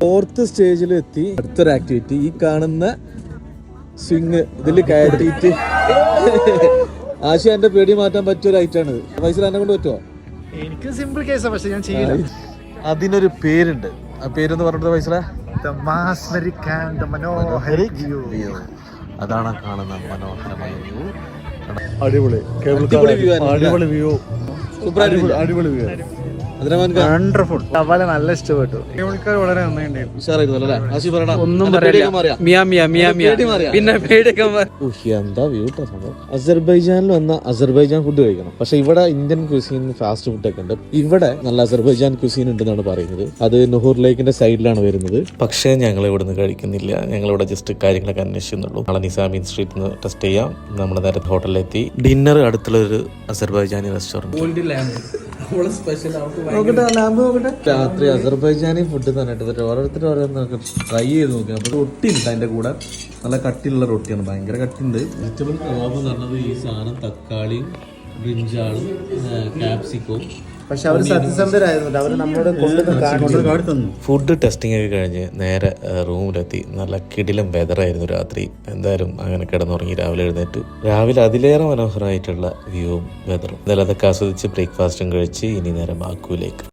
Fourth സ്റ്റേജിൽ എത്തി. അടുത്തൊരു ആക്ടിവിറ്റി ഈ കാണുന്ന സ്വിങ് ഇതിൽ കയറ്റിയിട്ട് ആശ എന്റെ പേടി മാറ്റാൻ പറ്റിയ ഒരു ഐറ്റാണ് പൈസ എന്നെ കൊണ്ട് പറ്റുമോ എനിക്ക് സിമ്പിൾ കേസാ പക്ഷേ ഞാൻ ചെയ്യില്ല. അതിനൊരു പേരുണ്ട്. ആ പേരെന്ന് പറഞ്ഞത് പൈസ. അതാണ് കാണുന്ന മനോഹരമായ വ്യൂ അടിപൊളി. അടിപൊളി വ്യൂ സൂപ്പർ അടിപൊളി വ്യൂ വണ്ടർഫുൾ തപാല നല്ല ഇഷ്ടപ്പെട്ടു. വളരെ നന്നായിട്ടുണ്ടായിരുന്നു ഒന്നും? മിയാ മിയാ മിയാ മിയാ. പിന്നെ പേടിയൊക്കെ മാറി. ഉഹ്, എന്താ വ്യൂ സംഭവം? അസർബൈജാനിൽ വന്ന അസർബൈജാൻ ഫുഡ് കഴിക്കണം. പക്ഷെ ഇവിടെ ഇന്ത്യൻ ക്യൂസീൻ ഫാസ്റ്റ് ഫുഡ് ഒക്കെ ഉണ്ട്. ഇവിടെ നല്ല അസർബൈജാൻ ക്യൂസീൻ ഉണ്ടെന്നാണ് പറയുന്നത്. അത് നുഹൂർ ലേക്കിന്റെ സൈഡിലാണ് വരുന്നത്. പക്ഷേ ഞങ്ങൾ ഇവിടെ നിന്ന് കഴിക്കുന്നില്ല. ഞങ്ങൾ ഇവിടെ ജസ്റ്റ് കാര്യങ്ങളൊക്കെ അന്വേഷിക്കുന്നുള്ളൂ. നാളെ നിസാമിൻ സ്ട്രീറ്റ് നിന്ന് ടെസ്റ്റ് ചെയ്യാം. നമ്മുടെ നേരത്തെ ഹോട്ടലിലെത്തി ഡിന്നർ അടുത്തുള്ള ഒരു അസർബൈജാനി റെസ്റ്റോറന്റ് രാത്രി അസർബൈജാനി ഫുഡ് തന്നിട്ട് ഓരോരുത്തർ ഓരോന്നൊക്കെ ട്രൈ ചെയ്ത് നോക്കി. അപ്പോൾ റൊട്ടി ഉണ്ട് അതിന്റെ കൂടെ. നല്ല കട്ടിയുള്ള റൊട്ടിയാണ്. ഭയങ്കര കട്ടിയുണ്ട്. വെജിറ്റബിൾ കബാബ് എന്ന് പറഞ്ഞത് ഈ സാധനം തക്കാളിയും ബ്രിഞ്ചാളും ക്യാപ്സിക്കവും പക്ഷെ അവർ സത്യസന്ധരായിരുന്നു അവർ നമ്മളോട് കൊണ്ടുവന്ന് ഫുഡ് ടെസ്റ്റിംഗ് ഒക്കെ കഴിഞ്ഞ് നേരെ റൂമിലെത്തി. നല്ല കിടിലം വെതറായിരുന്നു രാത്രി. എന്തായാലും അങ്ങനെ കിടന്നുറങ്ങി രാവിലെ എഴുന്നേറ്റു. രാവിലെ അതിലേറെ മനോഹരമായിട്ടുള്ള വ്യൂവും വെതറും. എന്തായാലും അതൊക്കെ ആസ്വദിച്ച് ബ്രേക്ക്ഫാസ്റ്റും കഴിച്ച് ഇനി നേരെ ബാക്കുവിലേക്ക്.